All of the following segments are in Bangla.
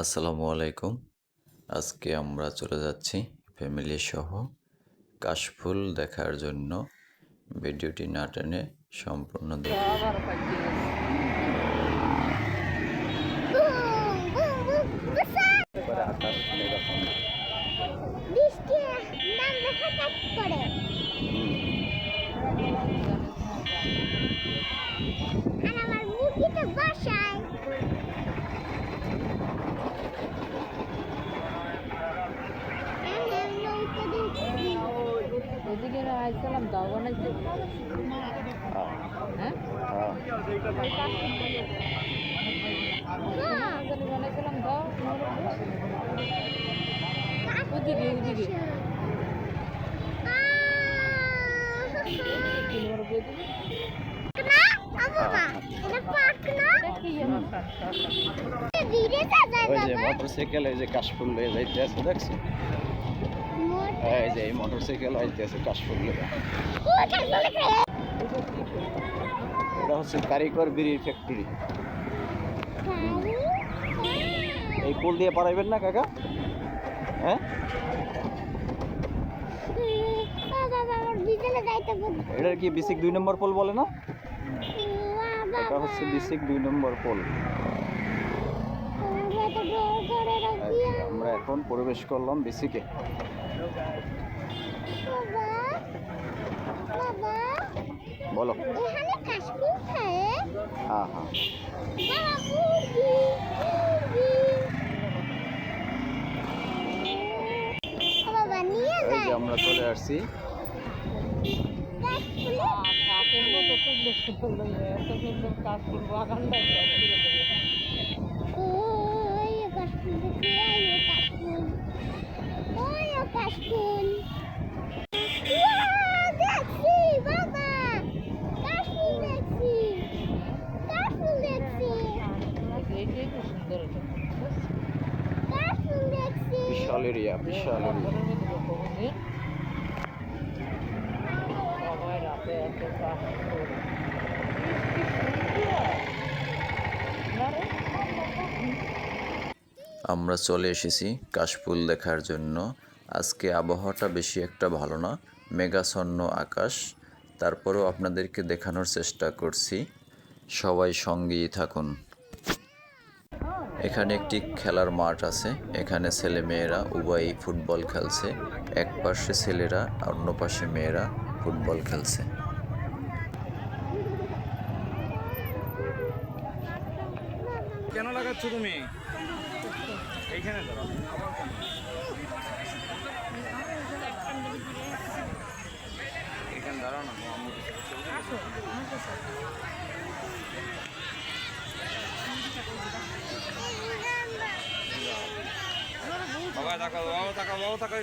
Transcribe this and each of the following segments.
আসসালামু আলাইকুম। আজকে আমরা চলে যাচ্ছি ফ্যামিলি সহ কাশফুল দেখার জন্য। ভিডিওটি না টেনে সম্পূর্ণ দেখুন। ওদিকে আইছিলাম দাও বানাইছে হ্যাঁ? বানাইছিলাম দাও। ওদিকে ওদিকে। মোটরসাইকেল, এই যে কাশফুল যাইতে আছে, দেখছ? এই যে এই মোটরসাইকেল আইতে আছে কাশফুল এটা। হচ্ছে কারিগর বিড়ির ফ্যাক্টরি এই পুল দিয়ে পারাইবেন না কাকা? হ্যাঁ? এটার কি বিসিক দুই নম্বর পোল বলে না? এটা হচ্ছে বিসিক দুই নম্বর পোল। আমরা রাখি আমরা এখন প্রবেশ করলাম বিসিকে বলো। হ্যাঁ হ্যাঁ। এই যে আমরা চলে আসছি। কাশ্মীরে। বিশাল এরিয়া বিশাল এরিয়া ঘরের মধ্যে বসে বসে সবাই রাতে এত কাজ করে না রে আমরা চলে এসেছি কাশফুল দেখার জন্য। আজকে আবহাওয়াটা বেশি একটা ভালো না, মেঘাচ্ছন্ন আকাশ। তারপরেও আপনাদেরকে দেখানোর চেষ্টা করছি। সবাই সঙ্গেই থাকুন। এখানে একটি খেলার মাঠ আছে, এখানে ছেলে মেয়েরা উভয়ই ফুটবল খেলছে। এক পাশে ছেলেরা, অন্য পাশে মেয়েরা ফুটবল খেলছে। কেন লাগাচ্ছ তুমি? এইখানে দাঁড়াও। এখানে দাঁড়াও না আম্মু বাবা তাকাও বাবা তাকাও বাবা তাকাও।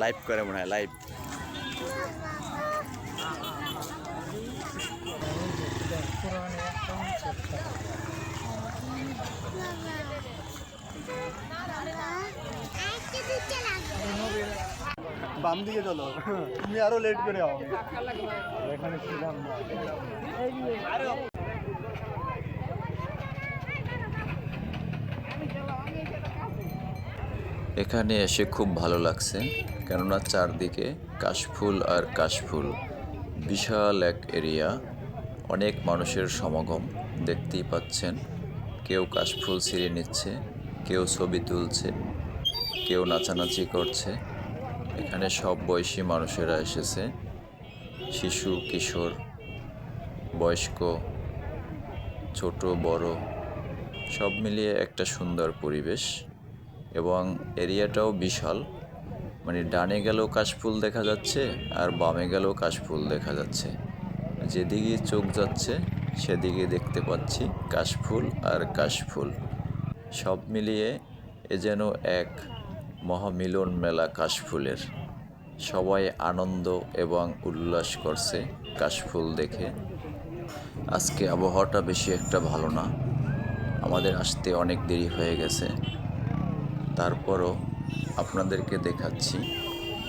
লাইভ করে মনে হয় লাইভ। বাম দিকে চলো। তুমি আরও লেট করে আও। এখানে ছিলাম এখানে এসে খুব ভালো লাগছে কেননা চারদিকে কাশফুল আর কাশফুল। বিশাল এক এরিয়া অনেক মানুষের সমাগম দেখতেই পাচ্ছেন। কেউ কাশফুল ছিঁড়ে নিচ্ছে, কেউ ছবি তুলছে, কেউ নাচানাচি করছে। এখানে সব বয়সী মানুষেরা এসেছে। শিশু, কিশোর, বয়স্ক, ছোট, বড়, সব মিলিয়ে একটা সুন্দর পরিবেশ এবং এরিয়াটাও বিশাল। মানে ডানে গেলেও কাশফুল দেখা যাচ্ছে আর বামে গেলেও কাশফুল দেখা যাচ্ছে। যেদিকে চোখ যাচ্ছে সেদিকে দেখতে পাচ্ছি কাশফুল আর কাশফুল। সব মিলিয়ে এ যেন এক মহামিলন মেলা কাশফুলের। সবাই আনন্দ এবং উল্লাস করছে কাশফুল দেখে। আজকে আবহাওয়াটা বেশি একটা ভালো না। আমাদের আসতে অনেক দেরি হয়ে গেছে। তারপরও আপনাদেরকে দেখাচ্ছি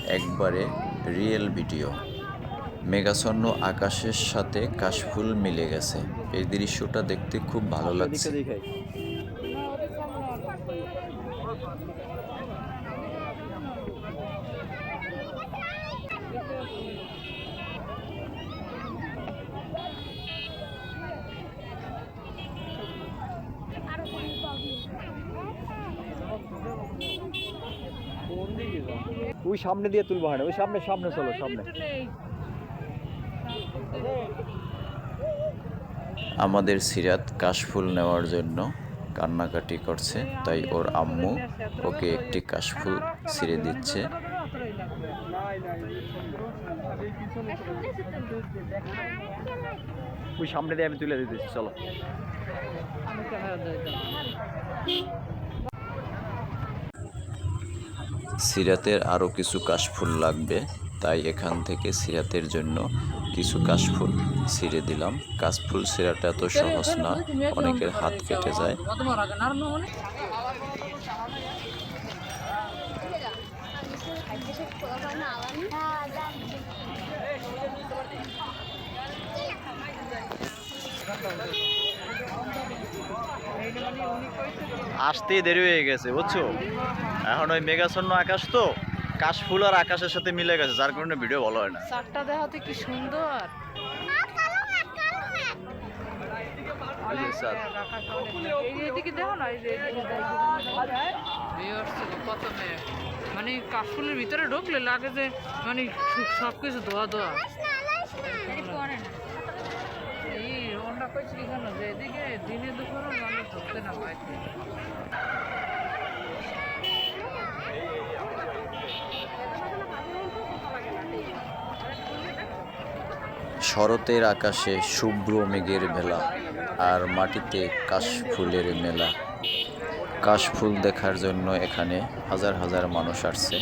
একবারে রিয়েল ভিডিও মেঘাচ্ছন্ন আকাশের সাথে কাশফুল মিলে গেছে। এই দৃশ্যটা দেখতে খুব ভালো লাগছে। দেখাই। ওই সামনে দিয়ে তুলবো হয় না ওই সামনে সামনে চলো সামনে। আমাদের সিরাত কাশফুল নেওয়ার জন্য কান্নাকাটি করছে তাই ওর আম্মু ওকে একটি কাশফুল ছিঁড়ে দিচ্ছে। ওই সামনে দিয়ে আমি তুলে দিতেছি চলো। সিরাতের আরও কিছু কাশফুল লাগবে। তাই এখান থেকে সিরাতের জন্য কিছু কাশফুল ছিঁড়ে দিলাম। কাশফুল সিরাটা এত সহজ না, অনেকের হাত কেটে যায়। আসতেই দেরি হয়ে গেছে, বুঝছ? এখন ওই মেঘাচ্ছন্ন আকাশ তো। কাশফুল আর আকাশের সাথে মিলে গেছে যার কারণে ভিডিও ভালো হয় না। চারটা দেখাতে কি সুন্দর। মানে কাশফুলের ভিতরে ঢুকলে লাগে যে মানে সব কিছু ধোয়া ধোয়া। এই ওটা কইছি কি জানো যে এদিকে দিনে দুপুরে মানুষ ঢুকতে না পাইছে শরতের আকাশে শুভ্র মেঘের ভেলা আর মাটিতে কাশফুলের মেলা। কাশফুল দেখার জন্য এখানে হাজার হাজার মানুষ আসছে,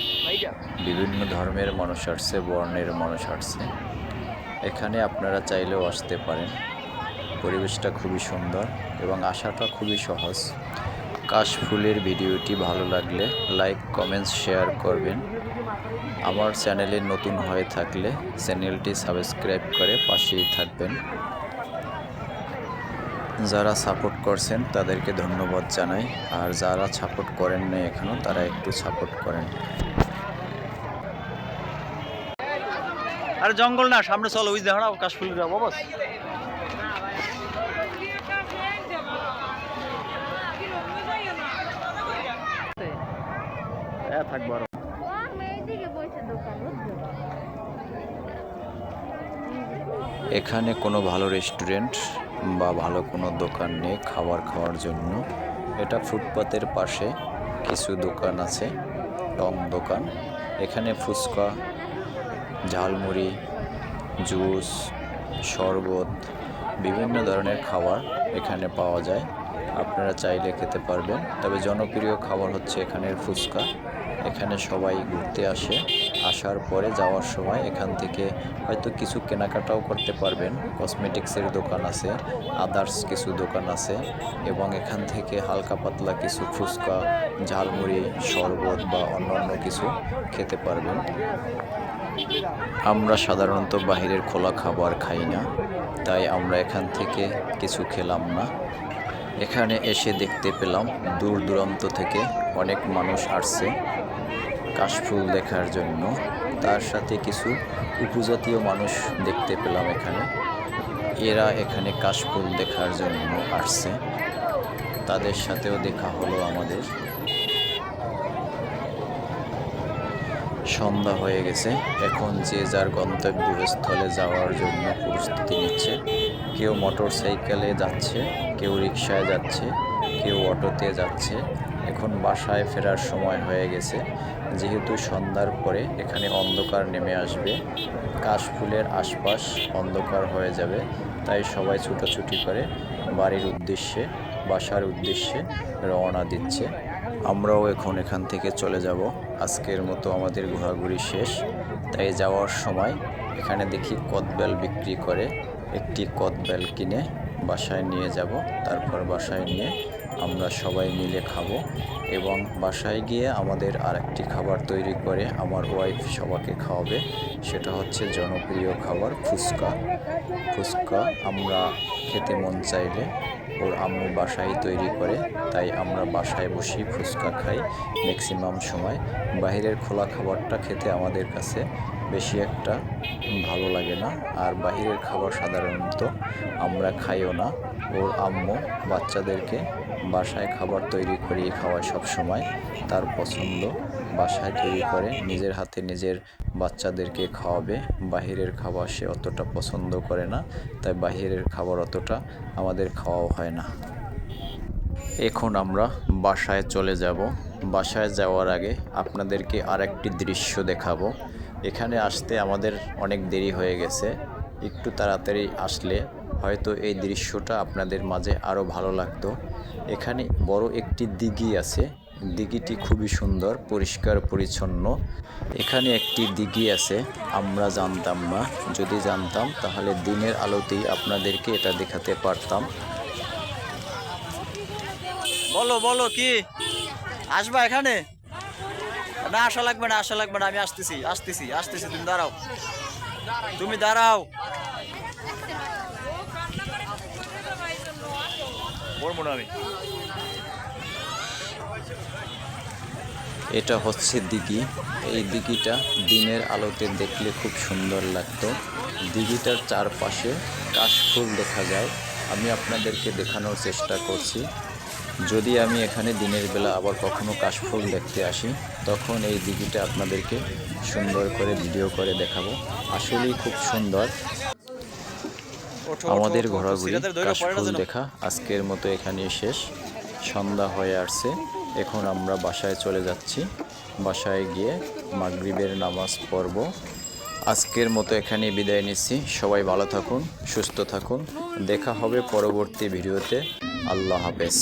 বিভিন্ন ধর্মের মানুষ আসছে, বর্ণের মানুষ আসছে। এখানে আপনারা চাইলেও আসতে পারেন। পরিবেশটা খুবই সুন্দর এবং আসাটা খুবই সহজ। কাশফুলের ভিডিওটি ভালো লাগলে লাইক, কমেন্টস, শেয়ার করবেন। আমার চ্যানেলে নতুন হয়ে থাকলে চ্যানেলটি সাবস্ক্রাইব করে পাশেই থাকবেন। যারা সাপোর্ট করছেন তাদেরকে ধন্যবাদ জানাই। আর যারা সাপোর্ট করেন না এখনও তারা একটু সাপোর্ট করেন। আরে জঙ্গল না সামনে চলো ওই দেখো না কাশফুল যাব বাস হ্যাঁ থাকব আরও মেয়েদিকে বসে দোকান বুঝছ এখানে কোনো ভালো রেস্টুরেন্ট বা ভালো কোনো দোকান নেই খাবার খাওয়ার জন্য। এটা ফুটপাতের পাশে কিছু দোকান আছে, টং দোকান। এখানে ফুচকা, ঝালমুড়ি, জুস, শরবত, বিভিন্ন ধরনের খাবার এখানে পাওয়া যায়। আপনারা চাইলে খেতে পারবেন। তবে জনপ্রিয় খাবার হচ্ছে এখানের ফুচকা। এখানে সবাই ঘুরতে আসে। আসার পরে যাওয়ার সময় এখান থেকে হয়তো কিছু কেনাকাটাও করতে পারবেন। কসমেটিক্সের দোকান আছে, আদার্স কিছু দোকান আছে এবং এখান থেকে হালকা পাতলা কিছু ফুচকা, ঝালমুড়ি, শরবত বা অন্যান্য কিছু খেতে পারবেন। আমরা সাধারণত বাহিরের খোলা খাবার খাই না, তাই আমরা এখান থেকে কিছু খেলাম না। এখানে এসে দেখতে পেলাম দূর দূরান্ত থেকে অনেক মানুষ আসছে। কাশফুল দেখার জন্য। তার সাথে কিছু উপজাতীয় মানুষ দেখতে পেলাম এখানে। এরা এখানে কাশফুল দেখার জন্য আসছে। তাদের সাথেও দেখা হলো আমাদের। সন্ধ্যা হয়ে গেছে। এখন যে যার গন্তব্যস্থলে যাওয়ার জন্য প্রস্তুতি নিচ্ছে। কেউ মোটর সাইকেলে যাচ্ছে, কেউ রিক্সায় যাচ্ছে, কেউ অটোতে যাচ্ছে। এখন বাসায় ফেরার সময় হয়ে গেছে। যেহেতু সন্ধ্যার পরে এখানে অন্ধকার নেমে আসবে, কাশফুলের আশপাশ অন্ধকার হয়ে যাবে, তাই সবাই ছুটোছুটি করে বাড়ির উদ্দেশ্যে, বাসার উদ্দেশ্যে রওনা দিচ্ছে। আমরাও এখন এখান থেকে চলে যাব। আজকের মতো আমাদের ঘোরাঘুরি শেষ। তাই যাওয়ার সময় এখানে দেখি কদবেল বিক্রি করে একটি কদবেল কিনে বাসায় নিয়ে যাব। তারপর বাসায় নিয়ে আমরা সবাই মিলে খাব এবং বাসায় গিয়ে আমাদের আরেকটি খাবার তৈরি করে আমার ওয়াইফ সবাইকে খাওয়াবে। সেটা হচ্ছে জনপ্রিয় খাবার ফুচকা। ফুচকা আমরা খেতে মন চাইলে ওর আম্মু বাসায় তৈরি করে, তাই আমরা বাসায় বসেই ফুচকা খাই ম্যাক্সিমাম সময়। বাইরের খোলা খাবারটা খেতে আমাদের কাছে বেশি একটা ভালো লাগে না। আর বাইরের খাবার সাধারণত আমরা খাইও না। ওর আম্মু বাচ্চাদেরকে বাসায় খাবার তৈরি করিয়ে খাওয়ায় সব সময়। তার পছন্দ বাসায় তৈরি করে, নিজের হাতে নিজের বাচ্চাদেরকে খাওয়াবে। বাহিরের খাবার সে অতটা পছন্দ করে না, তাই বাহিরের খাবার অতটা আমাদের খাওয়াও হয় না। এখন আমরা বাসায় চলে যাব। বাসায় যাওয়ার আগে আপনাদেরকে আরেকটি দৃশ্য দেখাবো। এখানে আসতে আমাদের অনেক দেরি হয়ে গেছে। একটু তাড়াতাড়ি আসলে হয়তো এই দৃশ্যটা আপনাদের মাঝে আরও ভালো লাগতো। এখানে বড় একটি দিঘি আছে। দিঘিটি খুবই সুন্দর, পরিষ্কার, পরিচ্ছন্ন। এখানে একটি দিঘি আছে, আমরা জানতাম না। যদি জানতাম, তাহলে দিনের আলোতেই আপনাদেরকে এটা দেখাতে পারতাম। বলো বলো, কি? আসবা এখানে? না, আসা লাগবে না, আসা লাগবে না, আমি আসতেছি আসতেছি আসতেছি, তুমি দাঁড়াও। তুমি দাঁড়াও। এটা হচ্ছে দিঘি। এই দিঘিটা দিনের আলোতে দেখলে খুব সুন্দর লাগতো। দিঘিটার চারপাশে কাশফুল দেখা যায়। আমি আপনাদেরকে দেখানোর চেষ্টা করছি। যদি আমি এখানে দিনের বেলা আবার কখনো কাশফুল দেখতে আসি, তখন এই দিঘিটা আপনাদেরকে সুন্দর করে ভিডিও করে দেখাবো। আসলেই খুব সুন্দর। আমাদের ঘোরাঘুরি কাশফুল দেখা আজকের মতো এখানে শেষ। সন্ধ্যা হয়ে আসছে এখন আমরা বাসায় চলে যাচ্ছি। বাসায় গিয়ে মাগরিবের নামাজ পড়ব। আজকের মতো এখানে বিদায় নিচ্ছি। সবাই ভালো থাকুন সুস্থ থাকুন। দেখা হবে পরবর্তী ভিডিওতে। আল্লাহ হাফেজ।